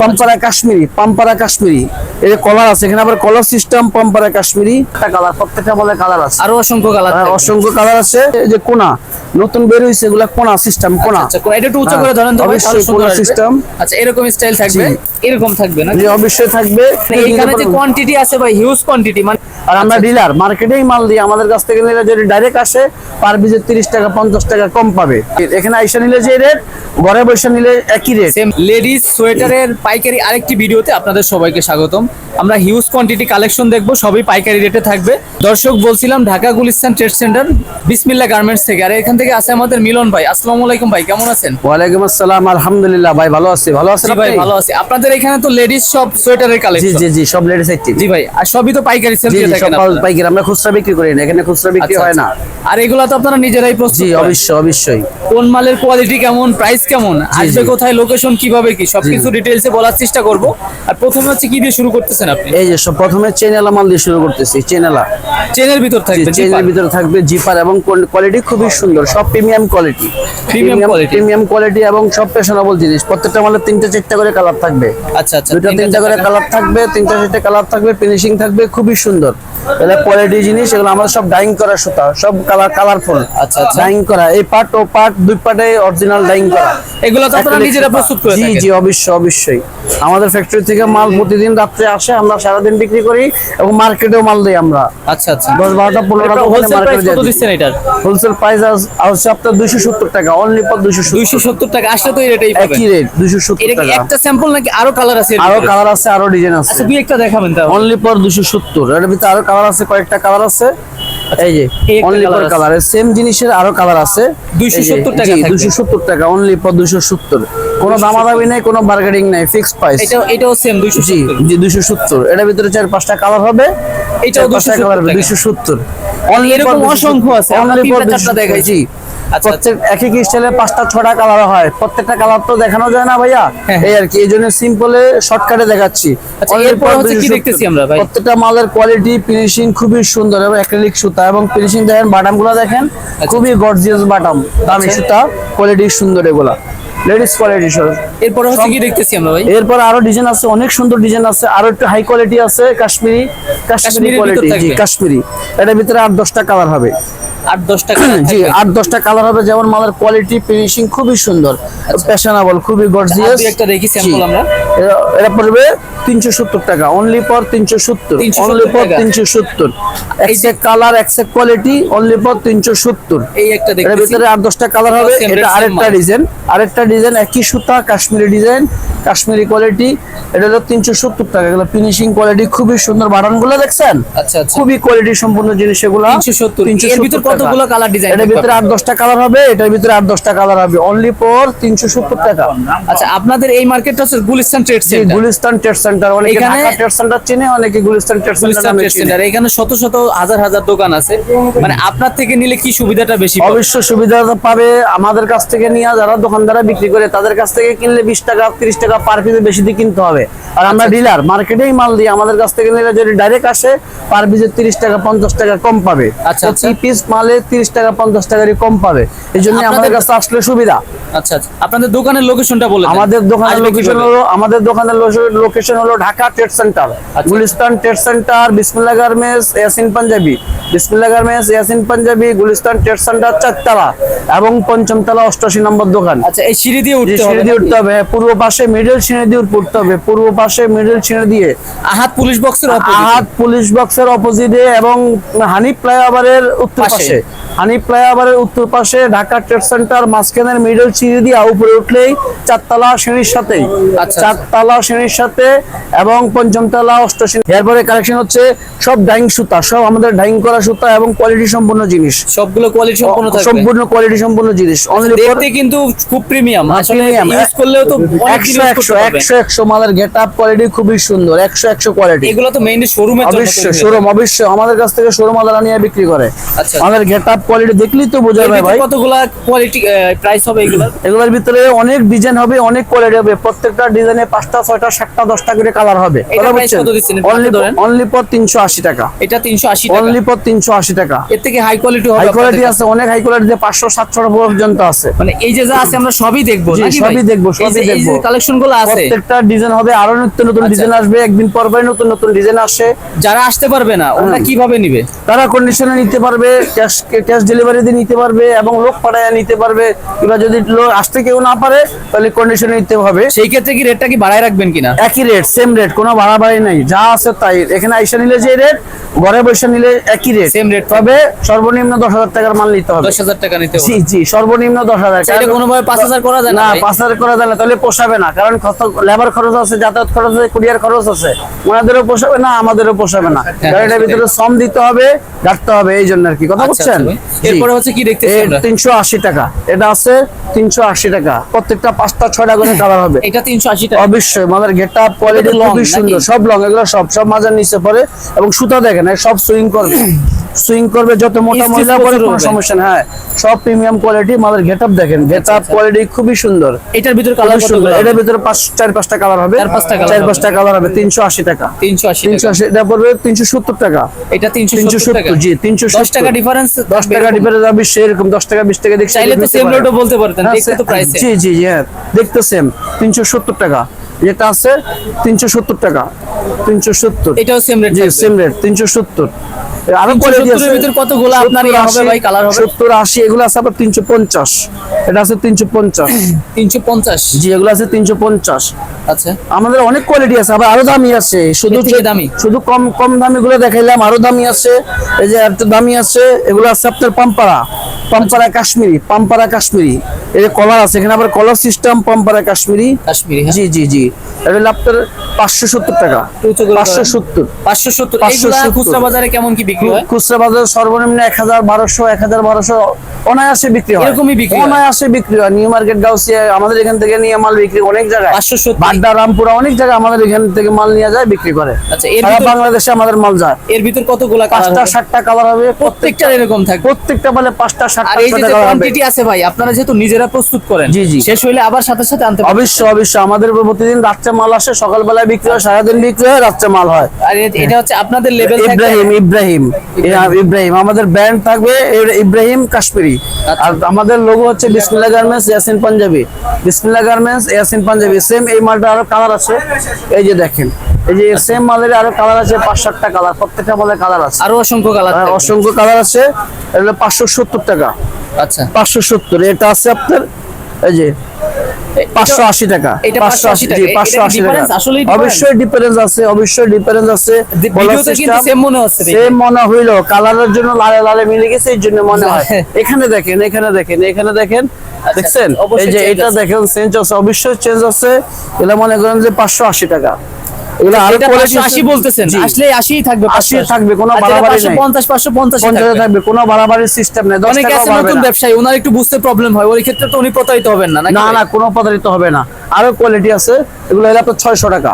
পাম্পারা কাশ্মীরি পাম্পারা কাশ্মীরি। এই যে কলার আছে এখানে আবার কলার সিস্টেম পাম্পারা কাশ্মীরি। একটা কালার প্রত্যেকটা মধ্যে কালার আছে। আরও অসংখ্য কালার আর অসংখ্য কালার আছে। এই যে কোনা নতুন বের হইছে এগুলা কোনা সিস্টেম কোনা। আচ্ছা এটা একটু উঁচু করে ধরেন তো অবশ্যই সুন্দর কোনা সিস্টেম আচ্ছা এরকম স্টাইল থাকবে। এরকম থাকবে না? যে অবশ্যই থাকবে। এখানে যে কোয়ান্টিটি আছে ভাই হিউজ কোয়ান্টিটি মানে আর আমরা ডিলার মার্কেটেই মাল দিই আমাদের কাছ থেকে নিলে যদি ডাইরেক্ট আসে পার পিসে তিরিশ টাকা পঞ্চাশ টাকা কম পাবে। এখানে আইসা নিলে যে রেট ঘরে বসে নিলে একই রেট লেডিস সোয়েটারের পাইকারি আরেকটি ভিডিওতে আপনাদের সবাইকে স্বাগতম। আমরা হিউজ কোয়ান্টিটি কালেকশন দেখব সবই পাইকারি রেটে থাকবে। দর্শক বলছিলাম Dhaka Gulistan trade centre Bismillah garments থেকে। আর এখান থেকে আছে আমাদের মিলন ভাই। আসসালামু আলাইকুম ভাই কেমন আছেন? ওয়ালাইকুম আসসালাম আলহামদুলিল্লাহ ভাই ভালো আছি। ভালো আছেন ভাই ভালো আছি। আপনাদের এখানে তো লেডিস সব সোয়েটারের জি কালেকশন জি জি সব লেডিস আইটেম জি ভাই আর সবই তো পাইকারি সেল জি দিয়ে জি সব পাইকারি আমরা খুচরা বিক্রি করি না এখানে খুচরা বিক্রি আচ্ছা, হয় না। আচ্ছা। আর এগুলা তো আপনারা নিজেরাই প্রস্তুত জি অবশ্যই অবশ্যই। কোন মালের কোয়ালিটি কেমন প্রাইস কেমন আসবে। কোথায় লোকেশন কীভাবে কি সবকিছু ডিটেইলসে বলার চেষ্টা করব। আর প্রথমে হচ্ছে কি দিয়ে শুরু করতেছেন আপনি? এই যে সব প্রথমে চেনেলা মাল দিয়ে শুরু করতেছি চেনেলা চেনের ভিতর থাকবে চেনের ভিতরে থাকবে জিপার এবং কোয়ালিটি খুবই সুন্দর সব premium quality Premium quality। Premium quality এবং সব ফ্যাশনেবল জিনিস। প্রত্যেকটা মালের তিনটা চারটা করে কালার থাকবে। আচ্ছা আচ্ছা দুটা তিনটা করে কালার থাকবে তিনটা চারটা কালার থাকবে ফিনিশিং থাকবে খুবই সুন্দর। এটা কোয়ালিটি জিনিস এগুলো আমাদের সব ডাইং করা সুতা সব কালার কালারফুল আচ্ছা, আচ্ছা। ডাইং করা এই পার্ট ও পার্ট দুই পার্টে অরিজিনাল ডাইং করা। এগুলো তো আপনারা নিজেরা প্রস্তুত করে জি জি অবশ্যই অবশ্যই। আমাদের ফ্যাক্টরি থেকে মাল প্রতিদিন রাত্রে আসে আমরা সারাদিন বিক্রি করি এবং মার্কেটেও মাল দিই আমরা। আচ্ছা আচ্ছা। দশ বারোটা পনেরোটা দোকানে হোলসেল প্রাইস মার্কেটে কত দিচ্ছেন এটার? হোলসেল প্রাইস হচ্ছে আপনার দুইশো সত্তর টাকা অনলি দুইশো সত্তর। টাকা আসলে তো এই রেটেই পাবেন। একই রেট দুইশো সত্তর এটা একটা স্যাম্পল নাকি আরও কালার আছে আরও কালার আছে আরও ডিজাইন আছে। আচ্ছা দুই একটা দেখাবেন তাহলে। অনলি পর দুশো সত্তর এর ভিতরে আরও কালার আছে কয়েকটা কালার আছে। এই যে অনলি ফর কালার সেম জিনিসের আরও কালার আছে। 270 টাকা থাকবে। দুশো সত্তর টাকা অনলি পর দুশো সত্তর। কোনো দামাদামি নাই কোনো বার্গেনিং নাই ফিক্সড প্রাইস এটা এটাও সেম 270 জি জি দুশো সত্তর। এটার ভিতরে চার পাঁচটা কালার হবে। এটাও চার পাঁচটা 270 কালার হবে টাকা। সত্তর। এরকম অসংখ্য আছে, অনলি পর তিনটা চারটা দেখাইছি। আচ্ছা, প্রত্যেক এক এক স্টাইলে পাঁচটা ছটা কালার হয়। প্রত্যেকটা কালার তো দেখানো যায় না ভাইয়া। হ্যাঁ। এই আর কি এই জন্য সিম্পলে শর্টকাটে দেখাচ্ছি। আচ্ছা, এরপর হচ্ছে কি দেখতেছি আমরা ভাই? প্রত্যেকটা মালের কোয়ালিটি ফিনিশিং খুবই সুন্দর এবং অ্যাক্রিলিক সুতা এবং ফিনিশিং দেখেন বাটামগুলো দেখেন খুবই গর্জিয়াস বাটাম দামি আচ্ছা। সুতা কোয়ালিটি সুন্দর এগুলা। লেডিস কোয়ালিটি সব। এরপর হচ্ছে কি দেখতেছি আমরা ভাই? এরপর আরও ডিজাইন আছে অনেক সুন্দর ডিজাইন আছে আরও একটু হাই কোয়ালিটি আছে কাশ্মীরি। কাশ্মীরি কোয়ালিটি জি কাশ্মীরি। এটার ভিতরে আট দশটা কালার হবে। আট দশটা জি আট দশটা কালার হবে। যেমন মালের কোয়ালিটি ফিনিশিং খুবই সুন্দর। ফ্যাশনেবল খুবই গর্জিয়াস আচ্ছা। একটা দেখি স্যাম্পল আমরা। এটা পড়বে তিনশো সত্তর টাকা। অনলি ফর তিনশো সত্তর। অনলি টাকা। তিনশো সত্তর। একসেক কালার কোয়ালিটি অনলি ফর তিনশো সত্তর। একটা এর ভিতরে দশটা কালার হবে। এটা আরেকটা ডিজাইন আরেকটা ডিজাইন একই সুতা কাশ্মীরি ডিজাইন কাশ্মীরি কোয়ালিটি এটা হলো তিনশো সত্তর টাকা। এগুলো ফিনিশিং কোয়ালিটি খুবই সুন্দর। বাটনগুলো দেখছেন? আচ্ছা আচ্ছা। খুবই কোয়ালিটি সম্পূর্ণ জিনিস এগুলো। 370 এর ভিতর কতগুলো কালার ডিজাইন এটার ভিতরে আট দশটা কালার হবে। এটার ভিতরে আট দশটা কালার হবে। অনলি পর তিনশো সত্তর টাকা। আচ্ছা আপনাদের এই মার্কেটটা হচ্ছে Gulistan trade Gulistan trade centre অনেকে এখানে- ঢাকা ট্রেড সেন্টার চিনে অনেকে গুলিস্তান ট্রেড সেন্টার গুলিস্তান নামে ট্রেড চিনে। সেন্টার এখানে শত শত হাজার হাজার দোকান আছে। মানে আপনার থেকে নিলে কি সুবিধাটা বেশি? অবশ্য সুবিধা পাবে আমাদের কাছ থেকে নিয়ে যারা দোকানদারা বিক্রি করে তাদের কাছ থেকে কিনলে বিশ টাকা তিরিশ টাকা পার পিসে বেশি দিয়ে কিনতে হবে। আর আমরা ডিলার মার্কেটেই মাল দিই আমাদের কাছ থেকে নিলে যদি ডাইরেক্ট আসে পার পিসে তিরিশ টাকা পঞ্চাশ টাকা কম পাবে। আচ্ছা, আচ্ছা। পিস মালে তিরিশ টাকা পঞ্চাশ টাকারই কম পাবে। এই জন্য আমাদের কাছে আসলে সুবিধা। আচ্ছা আচ্ছা। আপনাদের দোকানের লোকেশনটা বলে আমাদের দোকানের লোকেশন হলো আমাদের দোকানের লোকেশন হলো ঢাকা ট্রেড সেন্টার। আচ্ছা। Gulistan trade centre Bismillah garments Yasin Panjabi. Bismillah garments Yasin Panjabi Gulistan trade centre চারতলা এবং পঞ্চমতলা অষ্টাশি নম্বর দোকান। আচ্ছা এই সিঁড়ি দিয়ে উঠতে হবে সিঁড়ি দিয়ে উঠতে হবে পূর্ব পাশে মিডল সিঁড়ি দিয়ে উঠতে হবে। পূর্ব পাশে মিডল সিঁড়ি দিয়ে। আহাত পুলিশ বক্সের আহাত পুলিশ বক্সের অপোজিটে এবং হানিফ ফ্লাইওভারের উত্তর পাশে। হানিফ ফ্লাইওভারের উত্তর পাশে ঢাকা ট্রেড সেন্টার মাঝখানের মিডল সিঁড়ি দিয়ে উপরে উঠলেই চারতলা সিঁড়ির সাথেই আচ্ছা। চারতলা শ্রেণির সাথে এবং পঞ্চমতলা অষ্টসী এরপরে কালেকশন হচ্ছে সব ডাইং সুতা সব আমাদের ডাইং করা সুতা এবং কোয়ালিটি সম্পূর্ণ জিনিস। সবগুলো কোয়ালিটি সম্পূর্ণ সম্পূর্ণ কোয়ালিটি সম্পূর্ণ জিনিস। অনলি দেখতে কিন্তু খুব প্রিমিয়াম আসলে ইউজ করলেও তো অনেক দিন একশো use একশো করতে পারবেন। একশো একশো মালের গেট আপ কোয়ালিটি খুবই সুন্দর একশো একশো কোয়ালিটি এগুলো তো মেইনলি জন্য অবশ্যই শোরুম অবশ্যই। আমাদের কাছ থেকে শোরুম আলাদা নিয়ে বিক্রি করে। আচ্ছা। আমাদের গেট আপ কোয়ালিটি দেখলেই তো বোঝা যায় ভাই। কতগুলা কোয়ালিটি প্রাইস হবে এগুলো? এগুলোর ভিতরে অনেক ডিজাইন হবে অনেক কোয়ালিটি হবে। প্রত্যেকটা ডিজাইনে পাঁচটা ছয়টা সাতটা দশটা করে কালার হবে। অনলি পর তিনশো আশি টাকা। এটা তিনশো আশি টাকা। অনলি পর তিনশো আশি টাকা। এর থেকে হাই কোয়ালিটি হবে হাই কোয়ালিটি আছে অনেক হাই কোয়ালিটি পাঁচশো সাতশো পর্যন্ত আছে। মানে এই যে যা আছে আমরা সবই দেখব নাকি সবই দেখব, সবই দেখব। কালেকশনগুলো আছে। প্রত্যেকটা ডিজাইন হবে আরও নতুন নতুন আচ্ছা। ডিজাইন আসবে একদিন পর নতুন নতুন ডিজাইন আসে। যারা আসতে পারবে না ওরা কীভাবে নিবে? তারা কন্ডিশনে নিতে পারবে ক্যাশ ক্যাশ ডেলিভারি দিয়ে নিতে পারবে এবং লোক পাঠায় নিতে পারবে। কিংবা যদি লোক আসতে কেউ না পারে তাহলে কন্ডিশনে নিতে হবে। সেই ক্ষেত্রে কি রেটটা কি বাড়ায় রাখবেন কিনা? একই রেট সেম রেট কোনো বাড়াবাড়ি নাই। যা আছে তাই। এখানে আইসা নিলে যে রেট ঘরে বসে নিলে একই রেট Same rate তবে সর্বনিম্ন দশ হাজার টাকার মাল নিতে হবে। দশ হাজার টাকা নিতে জি জি সর্বনিম্ন দশ হাজার। চাইলে কোনোভাবে 5,000 করা যায় না পাঁচ হাজার করা যায় না তাহলে পোষাবে না। কারণ লেবার খরচ আছে যাতায়াত খরচ আছে কুরিয়ার খরচ আছে। ওনাদেরও পোষাবে না আমাদেরও পোষাবে না। কারণ এটার ভিতরে শ্রম দিতে হবে রাখতে হবে এই জন্য আর কি। কথা আচ্ছা, বুঝছেন? আচ্ছা। এরপরে হচ্ছে কি আমরা? তিনশো আশি টাকা। এটা আছে তিনশো আশি টাকা। প্রত্যেকটা পাঁচটা ছয়টা করে কালার হবে। এটা তিনশো আশি টাকা। অবশ্যই মাদার গেট আপ কোয়ালিটি খুবই সুন্দর। সব লং এগুলো সব সব মাজার নিচে পরে এবং সুতা দেখেন সব সুইং করবে। সুইং করবে যত মোটা মহিলা পরে কোনো সমস্যা না হ্যাঁ সব প্রিমিয়াম কোয়ালিটি আমাদের গেট আপ দেখেন গেট আপ কোয়ালিটি খুবই সুন্দর। এটার ভিতরে কালার সুন্দর। এটার ভিতরে পাঁচ চার পাঁচটা কালার হবে। চার পাঁচটা colour চার পাঁচটা কালার হবে। তিনশো আশি টাকা। তিনশো আশি তিনশো আশি এটা পড়বে তিনশো সত্তর টাকা। এটা তিনশো তিনশো সত্তর টাকা। সত্তর জি তিনশো দশ টাকা ডিফারেন্স দশ টাকা ডিফারেন্স হবে সেরকম দশ টাকা বিশ টাকা দেখছি চাইলে তো সেম। রেটও বলতে পারতেন। হ্যাঁ, দেখতে তো প্রাইসে জি জি হ্যাঁ দেখতে সেম তিনশো সত্তর টাকা। যেটা আছে তিনশো সত্তর টাকা। তিনশো সত্তর। এটাও সেম রেট সেম রেট তিনশো সত্তর। আরও 370 কোয়ালিটি আছে কতগুলো আপনার ইয়ে হবে ভাই, হবে? সত্তর আশি এগুলো আছে আবার তিনশো পঞ্চাশ। এটা আছে তিনশো পঞ্চাশ। তিনশো পঞ্চাশ। জি এগুলো আছে তিনশো পঞ্চাশ। আচ্ছা। আমাদের অনেক কোয়ালিটি আছে আবার আরও দামি আছে। শুধু দামি? শুধু কম কম দামি গুলো দেখাইলাম আরও দামি আছে। এই যে একটা দামি আছে এগুলো আছে আপনার পাম্পারা পাম্পারা কাশ্মীরি পাম্পারা কাশ্মীরি। এই যে কলার আছে এখানে আবার কলার সিস্টেম পাম্পারা কাশ্মীরি। কাশ্মীরি হ্যাঁ। জি জি জি। এটা হলো আপনার পাঁচশো সত্তর টাকা। পাঁচশো সত্তর। পাঁচশো সত্তর। 570 খুচরা বাজারে কেমন কি বিক্রি হয়? খুচরা বাজার সর্বনিম্ন এক হাজার বারোশো এক হাজার বারোশো অনায়াসে বিক্রি হয়। এরকমই বিক্রি হয়? অনায়াসে বিক্রি হয় নিউ মার্কেট গাউসিয়া আমাদের এখান থেকে নিয়ে মাল বিক্রি অনেক জায়গায়। বাড্ডা রামপুরা অনেক জায়গায় আমাদের এখান থেকে মাল নিয়ে যায় বিক্রি করে। আচ্ছা, বাংলাদেশে আমাদের মাল যায়। এর ভিতর কতগুলা পাঁচটা সাতটা কালার হবে প্রত্যেকটার এরকম থাকবে? প্রত্যেকটা বলে পাঁচটা এই যে কোয়ান্টিটি আছে ভাই আপনারা যেহেতু নিজেরা প্রস্তুত করেন জি, জি। শেষ হইলে আবার সাথে সাথে আনতে অবশ্যই অবশ্যই আমাদের প্রতিদিন রাত্রে মাল আসে সকালবেলায় বিক্রি হয় সারাদিন বিক্রি হয় রাত্রে মাল হয়। আর এটা হচ্ছে আপনাদের লেভেল ইব্রাহিম ইব্রাহিম ইব্রাহিম আমাদের ব্র্যান্ড থাকবে ইব্রাহিম কাশ্মীরি। আচ্ছা। আর আমাদের লোগো হচ্ছে বিসমিল্লা garments Yasin Panjabi Bismillah garments Yasin panjabi same এই মালটা আরও কালার আছে। এই যে দেখেন। এই যে সেম মালের আরও কালার আছে পাঁচ সাতটা কালার প্রত্যেকটা মালের কালার আছে। আরও অসংখ্য কালার আর অসংখ্য কালার আছে। এটা পাঁচশো সত্তর টাকা। আচ্ছা। পাঁচশো সত্তর। এটা আছে আপনার এই যে পাঁচশো আশি টাকা। এটা পাঁচশো আশি 580 জি টাকা। পাঁচশো আশি টাকা। difference? আসলেই difference? অবশ্যই ডিফারেন্স আছে অবশ্যই ডিফারেন্স আছে। দি- ভিডিওতে কিন্তু same মনে সেম মনে হইল। কালারের জন্য লালে লালে মিলে গেছে এই জন্য মনে হয়। হ্যাঁ। এখানে দেখেন এখানে দেখেন এখানে দেখেন। দেখছেন? এই যে এটা দেখেন চেঞ্জ আছে অবশ্যই চেঞ্জ আছে। এটা মনে করেন যে পাঁচশো আশি টাকা। এগুলো আরও আশি বলতেছেন আসলে আশি থাকবে 80 থাকবে, কোনো বাড়াবাড়ি নাই। 550 550 পঞ্চাশে থাকবে কোনো বাড়াবাড়ির সিস্টেম নেই। বাড়বে নতুন ব্যবসায়ী ওনার একটু বুঝতে প্রবলেম হয় ওই ক্ষেত্রে তো উনি প্রতারিত হবেন না না না কোনো প্রতারিত হবে না। আরও কোয়ালিটি আছে এগুলো হলো আপনার ছয়শো টাকা।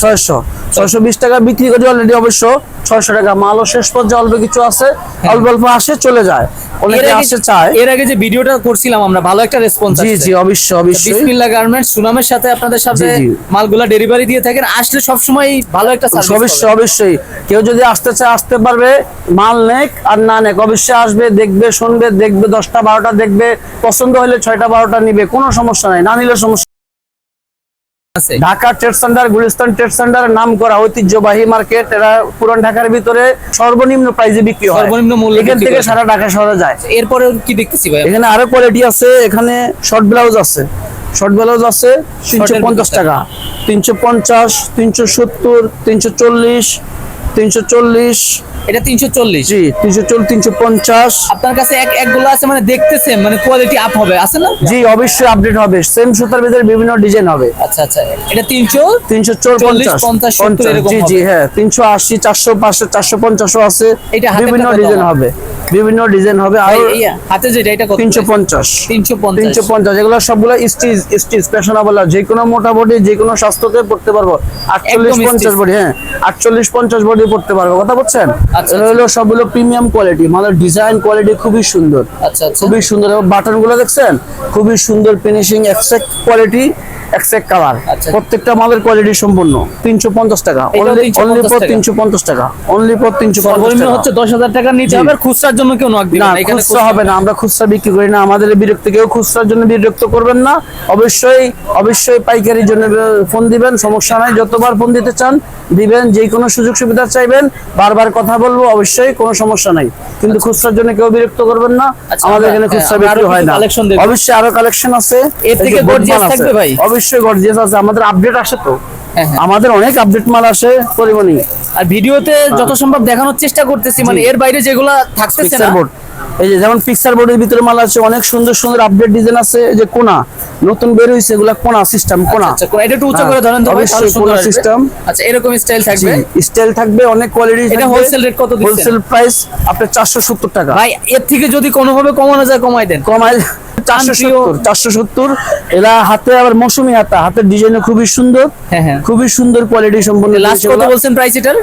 ছয়শো। ছয়শো বিশ টাকা বিক্রি করি অলরেডি অবশ্য। ছয়শো টাকা মালও শেষ পর্যায়ে অল্প কিছু আছে। অল্প অল্প আসে চলে যায়। অনেকে আসে চায়। এর আগে যে ভিডিওটা করছিলাম আমরা ভালো একটা রেসপন্স জি জি অবশ্যই অবশ্যই। বিসমিল্লাহ গার্মেন্টস সুনামের সাথে আপনাদের সাথে জি, জি। মালগুলা ডেলিভারি দিয়ে থাকেন। আসলে সবসময় ভালো একটা সার্ভিস অবশ্যই অবশ্যই। কেউ যদি আসতে চায় আসতে পারবে। মাল নেক আর না নেক। অবশ্যই আসবে দেখবে শুনবে দেখবে দশটা বারোটা দেখবে। পছন্দ হলে ছয়টা বারোটা নিবে। কোনো সমস্যা নাই। না নিলে সমস্যা আছে? Dhaka trade centre Gulistan trade centre নাম করা ঐতিহ্যবাহী মার্কেট এরা পুরান ঢাকার ভিতরে সর্বনিম্ন প্রাইসে বিক্রি হয়। সর্বনিম্ন মূল্যে এখান থেকে সারা ঢাকা শহরে যায়। এরপরে কি দেখতেছি ভাই? এখানে আরও কোয়ালিটি আছে এখানে শর্ট ব্লাউজ আছে। শর্ট ব্লাউজ আছে তিনশো পঞ্চাশ টাকা। তিনশো পঞ্চাশ তিনশো সত্তর তিনশো চল্লিশ তিনশো চল্লিশ এটা তিনশো চল্লিশ। জি তিনশো চল্লিশ তিনশো পঞ্চাশ। আপনার কাছে এক একগুলো আছে মানে দেখতেছেন মানে কোয়ালিটি আপ হবে আছে না? জি অবশ্যই আপডেট হবে। সেম সুতার ভিতরে বিভিন্ন ডিজাইন হবে। আচ্ছা আচ্ছা এটা তিনশো তিনশো চল চল্লিশ, পঞ্চাশ পঞ্চাশ, সত্তর পঞ্চাশ। এরকম জি জি হ্যাঁ তিনশো আশি চারশো পাঁচশো চারশো পঞ্চাশও আছে। এটা বিভিন্ন ডিজাইন হবে। বিভিন্ন ডিজাইন হবে আর হাতে যেটা এটা কত তিনশো পঞ্চাশ। তিনশো পঞ্চাশ। তিনশো পঞ্চাশ। এগুলো সবগুলো স্টিচ স্টিচ ফ্যাশনেবল যে কোনো মোটামুটি যে কোনো স্বাস্থ্যতে পড়তে পারব। আটচল্লিশ একদম পঞ্চাশ stitch। বডি হ্যাঁ। আটচল্লিশ পঞ্চাশ বডি পড়তে পারব। কথা বলছেন আচ্ছা, এগুলো হলো সবগুলো প্রিমিয়াম কোয়ালিটি মানে ডিজাইন কোয়ালিটি খুবই সুন্দর। আচ্ছা আচ্ছা। খুবই সুন্দর। এবং বাটনগুলো দেখছেন? খুবই সুন্দর finishing exact quality exact colour আচ্ছা। প্রত্যেকটা মালের কোয়ালিটি সম্পূর্ণ। তিনশো পঞ্চাশ টাকা। অনলি ফর টাকা। তিনশো পঞ্চাশ টাকা। অনলি ফর তিনশো পঞ্চাশ সর্বনিম্ন টাকা। হচ্ছে দশ হাজার টাকা নিতে হবে। আর খুচরার জন্য কেউ নক দিবে না খুচরা হবে না আমরা খুচরা বিক্রি করি না। আমাদের বিরক্ত কেউ খুচরার জন্য বিরক্ত করবেন না। অবশ্যই অবশ্যই পাইকারির জন্য ফোন দিবেন সমস্যা নাই। যতবার ফোন দিতে চান দিবেন। যে কোনো সুযোগ সুবিধা চাইবেন বারবার কথা বলব অবশ্যই কোনো সমস্যা নাই। কিন্তু খুচরার জন্য কেউ বিরক্ত করবেন না। আচ্ছা, আমাদের এখানে খুচরা বিক্রি হয় না। অবশ্যই আরও কালেকশন আছে। এর থেকে আছে। থাকবে ভাই? অবশ্যই গর্জিয়াস আছে। আমাদের আপডেট আসে তো। আমাদের অনেক আপডেট মাল আসে পরিমাণে আর ভিডিওতে যত সম্ভব দেখানোর চেষ্টা করতেছি মানে এর বাইরে যেগুলো থাকতেছে না এই যে যেমন পিকচার বোর্ডের ভিতরে মাল আছে অনেক সুন্দর সুন্দর আপডেট ডিজাইন আছে। যে কোনা নতুন বের হয়েছে এগুলা কোনা সিস্টেম কোনা। আচ্ছা কোন- এটা একটু উঁচু হ্যাঁ, করে ধরেন তো ভাই তাহলে সুন্দর কোনা সিস্টেম আচ্ছা এরকম স্টাইল থাকবে? স্টাইল থাকবে অনেক কোয়ালিটি এটা wholesale rate কত দিচ্ছেন? হোলসেল প্রাইস আপনার চারশো সত্তর টাকা। ভাই এর থেকে যদি কোনোভাবে কমানো যায় কমাই দেন। চারশো সত্তর চারশো সত্তর। এরা হাতে আবার মৌসুমি হাতা হাতের ডিজাইন খুবই সুন্দর। হ্যাঁ হ্যাঁ। খুবই সুন্দর কোয়ালিটি সম্পন্ন লাস্ট কত বলছেন প্রাইস এটার?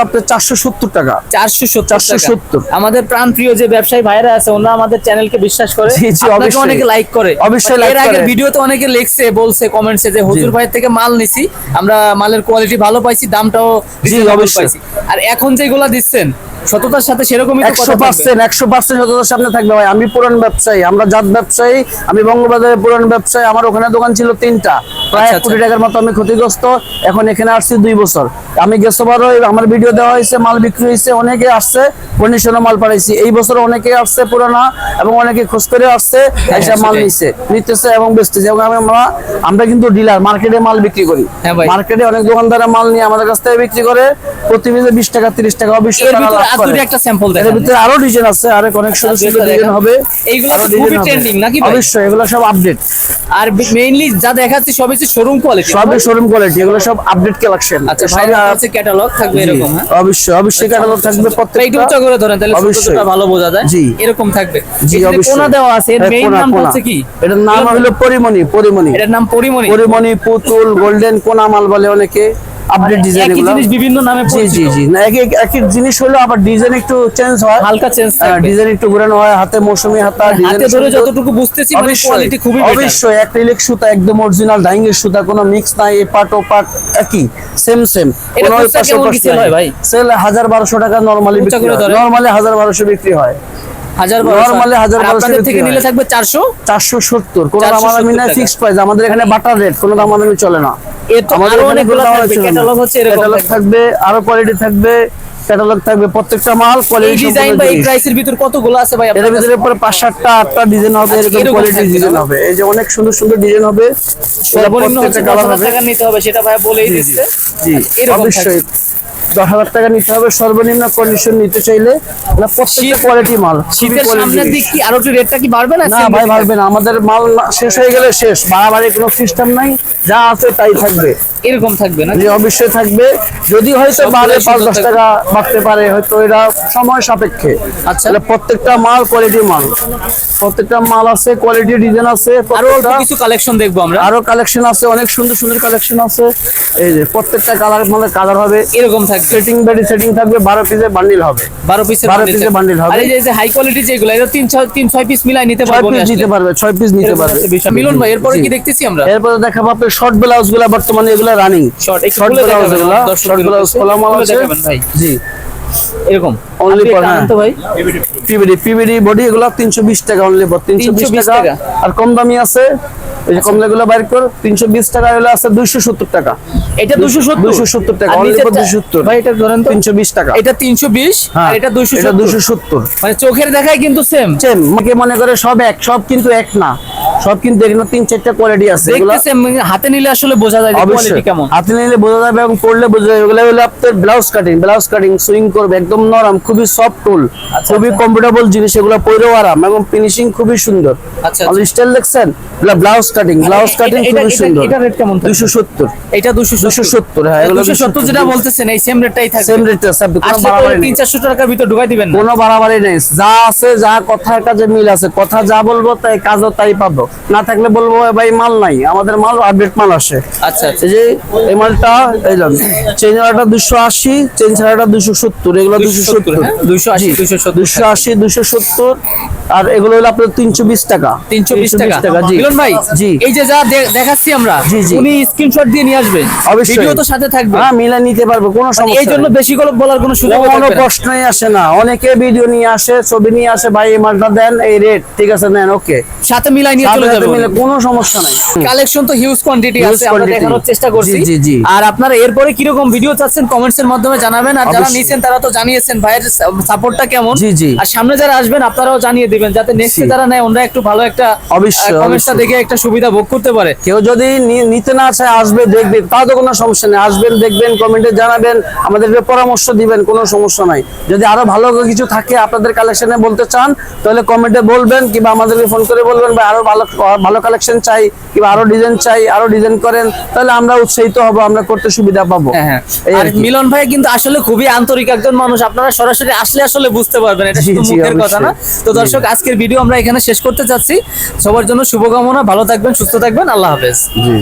আপনার চারশো সত্তর টাকা। চারশো সত্তর 470 আমাদের প্রাণ প্রিয় যে ব্যবসায়ী ভাইরা আছে ওনারা আমাদের চ্যানেলকে বিশ্বাস করে। জি, জি, আপনাকে অবশ্যই। অনেকে লাইক করে। অবশ্যই এর আগের ভিডিওতে অনেকে লিখছে বলছে কমেন্টসে যে হুজুর ভাইয়ের থেকে মাল নিছি আমরা মালের কোয়ালিটি ভালো পাইছি দামটাও জি অবশ্যই। আর এখন যেগুলা দিচ্ছেন সততার সাথে সেরকমই একশো পার্সেন্ট একশো পার্সেন্ট যতটার সামনে থাকবে ভাই। আমি পুরান ব্যবসায়ী আমরা জাত ব্যবসায়ী আমি বঙ্গবাজারে পুরান ব্যবসায়ী আমার ওখানে দোকান ছিল তিনটা। প্রায় আচ্ছা, এক কোটি টাকার মতো আমি ক্ষতিগ্রস্ত এখন এখানে আসছি দুই বছর। আমি গেছোবারও আমার ভিডিও দেওয়া হয়েছে মাল বিক্রি হয়েছে অনেকে আসছে কন্ডিশনে মাল পাঠাইছি। এই বছর অনেকে আসছে পুরানা এবং অনেকে খোঁজ করে আসছে এসে মাল নিচ্ছে নিতেছে এবং বেচতেছে। এবং আমি- আমরা আমরা কিন্তু ডিলার মার্কেটে মাল বিক্রি করি। হ্যাঁ মার্কেটে অনেক দোকানদারা মাল নিয়ে আমাদের কাছ থেকে বিক্রি করে প্রতি পিসে বিশ টাকা তিরিশ টাকা অবশ্যই এর তারা ভিতরে লাভ আর করে। দুটো একটা স্যাম্পল এর ভিতরে আরও ডিজাইন আছে আরেক অনেক সুন্দর সুন্দর ডিজাইন হবে। এইগুলো আরও তো design খুবই হবে। নাকি ভাই? অবশ্যই এগুলো সব আপডেট আর মেইনলি যা দেখাচ্ছি সবই হচ্ছে শোরুম কোয়ালিটি সবই শোরুম কোয়ালিটি এগুলো সব আপডেট কালেকশন আচ্ছা ভাই হচ্ছে ক্যাটালগ থাকবে এরকম হ্যাঁ? অবশ্যই অবশ্যই ক্যাটালগ থাকবে তো একটু প্রত্যেকটা করে ধরেন তাহলে। ভালো বোঝা যায়। এরকম থাকবে। জি অবশ্যই। কোনা দেওয়া আছে এর হ্যাঁ, মেইন কোনা, হচ্ছে কি? এটার নাম হলো পরিমণি পরিমণি। এটার নাম পরিমণি। পরিমণি পুতুল গোল্ডেন কোনা মাল বলে অনেকে। আপডেট ডিজাইন একই জিনিস বিভিন্ন নামে জি জি জি। না এক এক- একই জিনিস হলো আবার ডিজাইন একটু চেঞ্জ হয়। হালকা চেঞ্জ থাকবে ডিজাইন একটু ঘুরানো হয় হাতে মৌসুমি হাতা ডিজাইন হাতে ধরে যতটুকু বুঝতেছি মানে কোয়ালিটি খুবই বেটার অবশ্যই সুতা একদম অরিজিনাল ডাইংয়ের সুতা কোনো মিক্স নাই এ পাট ও পাট একই সেম সেম এটা খুচরা কেমন কি হয় ভাই? সেল হাজার বারোশো টাকা নর্মালি বিক্রি হয়। নর্মালি হাজার বারোশো বিক্রি হয়। হাজার Normally হাজার আপনাদের থেকে নিলে থাকবে কোনো দামাদামি নাই ফিক্সড প্রাইস আমাদের এখানে বাটার রেট কোনো দামাদামি চলে না। এর আমাদের অনেকগুলো থাকবে ক্যাটালগ হচ্ছে এরকম Catalog থাকবে। থাকবে আরও কোয়ালিটি থাকবে ক্যাটালগ থাকবে প্রত্যেকটা মাল কোয়ালিটি ডিজাইন বা এই প্রাইসের ভিতর কতগুলো আছে ভাই ভিতরে পরে পাঁচ সাতটা আটটা ডিজাইন হবে এরকম এরকম কোয়ালিটি ডিজাইন হবে। এই যে অনেক সুন্দর সুন্দর ডিজাইন হবে সর্বনিম্ন হচ্ছে টাকা নিতে সেটা ভাই বলেই দিচ্ছে। জি অবশ্যই। দশ হাজার টাকা নিতে হবে। সর্বনিম্ন কন্ডিশন নিতে চাইলে প্রত্যেকটা কোয়ালিটি মাল। শীতের সামনের দিক কি আরও একটু রেটটা কি বাড়বে না না ভাই পারবে না। আমাদের মাল শেষ হয়ে গেলে শেষ। বাড়াবাড়ি কোনো সিস্টেম নাই। যা আছে তাই থাকবে? এরকম থাকবে না? যে অবশ্যই থাকবে। যদি হয়তো বাড়ে পাঁচ দশ টাকা বাড়তে পারে হয়তো এটা সময় সাপেক্ষে। আচ্ছা। প্রত্যেকটা মাল কোয়ালিটি মাল। প্রত্যেকটা মাল আছে কোয়ালিটি ডিজাইন আছে আরও কিছু কালেকশন দেখব আমরা। আরও কালেকশন আছে অনেক সুন্দর সুন্দর কালেকশন আছে। এই যে প্রত্যেকটা কালার মানে কালার হবে। এরকম থাকবে। সেটিং বেডি সেটিং থাকবে বারো পিসের বান্ডিল হবে। বারো পিসের 12 piece এর bundle হবে। আর এই যে হাই কোয়ালিটি যেগুলো এটা তিন ছয় তিন ছয় পিস মিলাই নিতে পারব পিস নিতে পারবে ছয় পিস নিতে পারবে। মিলন ভাই এরপরে কি দেখতেছি আমরা? এরপরে দেখাবো আপনার শর্ট ব্লাউজগুলা বর্তমানে এগুলো রানিং শর্ট একটু শর্ট ব্লাউজ আমার শর্ট ব্লাউজ আছে। দেখাবেন ভাই। জি। এরকম। For- একটা হ্যাঁ। তো ভাই। পিবিডি পিবিডি বডি এগুলো তিনশো বিশ টাকা অনলি বিশ 320 টাকা। টাকা। আর কম দামি আছে এই যে কম বাইর কর তিনশো বিশ টাকা হলো আছে দুইশো সত্তর টাকা। এটা দুশো সত্তর? দুশো সত্তর টাকা আর অনলি নিচেরটা- দুশো সত্তর। ভাই এটা ধরেন তো তিনশো বিশ টাকা। এটা তিনশো বিশ হ্যাঁ আর এটা 270 এটা দুশো সত্তর। মানে চোখের দেখায় কিন্তু সেম সেম মাকে মনে করে সব এক সব কিন্তু এক না। সব কিন্তু এখানে তিন চারটা কোয়ালিটি আছে। দেখতেছে হাতে নিলে আসলে বোঝা যায় কোয়ালিটি কেমন। হাতে নিলে বোঝা যাবে এবং পড়লে বোঝা যাবে। এগুলো হলো আপনার blouse cutting blouse cutting sewing করবে একদম নরম খুবই সফট টুল আচ্ছা, খুবই আচ্ছা। কমফোর্টেবল জিনিস এগুলো পরেও আরাম এবং ফিনিশিং খুবই সুন্দর। আচ্ছা, স্টাইল দেখছেন? এগুলো ব্লাউজ কাটিং ব্লাউজ কাটিং খুবই সুন্দর। এটা rate কেমন থাকবে? দুশো সত্তর। এটা দুশো দুশো সত্তর হ্যাঁ এগুলো দুশো সত্তর যেটা বলতেছেন এই সেম রেটটাই থাকবে। সেম রেট আছে আপনি কোনো বাড়াবাড়ি নেই। তিন চারশো টাকার ভিতর ঢুকাই দিবেন কোনো বাড়াবাড়ি নেই। যা আছে যা কথার কাজে মিল আছে কথা যা বলব তাই কাজও তাই পাবো। না থাকলে বলব ভাই মাল নাই। আমাদের মাল আপডেট মাল আসে। আচ্ছা আচ্ছা। এই যে এই মালটা এই চেন ছাড়াটা দুশো আশি চেন ছাড়াটা দুশো সত্তর এগুলো দুশো সত্তর? 280, 270 দুশো আশি দুশো সত্তর। আর এগুলো হলো আপনার তিনশো বিশ টাকা। তিনশো বিশ টাকা? জি। ভাই জি। এই যে যা দেখাচ্ছি আমরা। উনি স্ক্রিনশট দিয়ে নিয়ে আসবেন। অবশ্যই। ভিডিও তো সাথে থাকবে। হ্যাঁ মিলা নিতে পারব কোনো মানে সমস্যা এই জন্য বেশি করে বলার কোনো সুযোগ কোনো প্রশ্নই আসে না। অনেকে ভিডিও নিয়ে আসে ছবি নিয়ে আসে ভাই এই মালটা দেন এই রেট ঠিক আছে নেন ওকে সাথে মিলাই নিয়ে চলে যাবে কোনো সমস্যা নাই। কালেকশন তো হিউজ কোয়ান্টিটি আছে আমরা দেখানোর চেষ্টা করছি। জি, জি, জি। আর আপনারা এরপরে কীরকম ভিডিও চাচ্ছেন কমেন্টস এর মাধ্যমে জানাবেন আর যারা নিছেন তারা তো জানিয়েছেন ভাইয়ের সাপোর্টটা কেমন। জি, জি। আর সামনে যারা আসবেন আপনারাও জানিয়ে দিবেন যাতে নেক্সট যারা নেয় ওরা একটু ভালো একটা কমেন্টসটা দেখে একটা সুবিধা ভোগ করতে পারে। কেউ যদি নিতে না চায় আসবে দেখবে তাও তো কোনো সমস্যা নেই। আসবেন দেখবেন কমেন্টে জানাবেন আমাদেরকে পরামর্শ দিবেন কোনো সমস্যা নাই। যদি আরও ভালো কিছু থাকে আপনাদের কালেকশনে বলতে চান তাহলে কমেন্টে বলবেন কিংবা আমাদেরকে ফোন করে বলবেন বা আরও ভালো ভালো কালেকশন চাই কিংবা আরও ডিজাইন চাই আরও ডিজাইন করেন তাহলে আমরা উৎসাহিত হব আমরা করতে সুবিধা পাবো। হ্যাঁ হ্যাঁ। আর মিলন ভাই কিন্তু আসলে খুবই আন্তরিক একজন মানুষ। আপনারা সরাসরি আসলে আসলে বুঝতে পারবেন এটা শুধু মুখের কথা না। তো দর্শক আজকের ভিডিও আমরা এখানে শেষ করতে চাচ্ছি। সবার জন্য শুভকামনা ভালো থাকবেন সুস্থ থাকবেন। আল্লাহ হাফেজ। জি।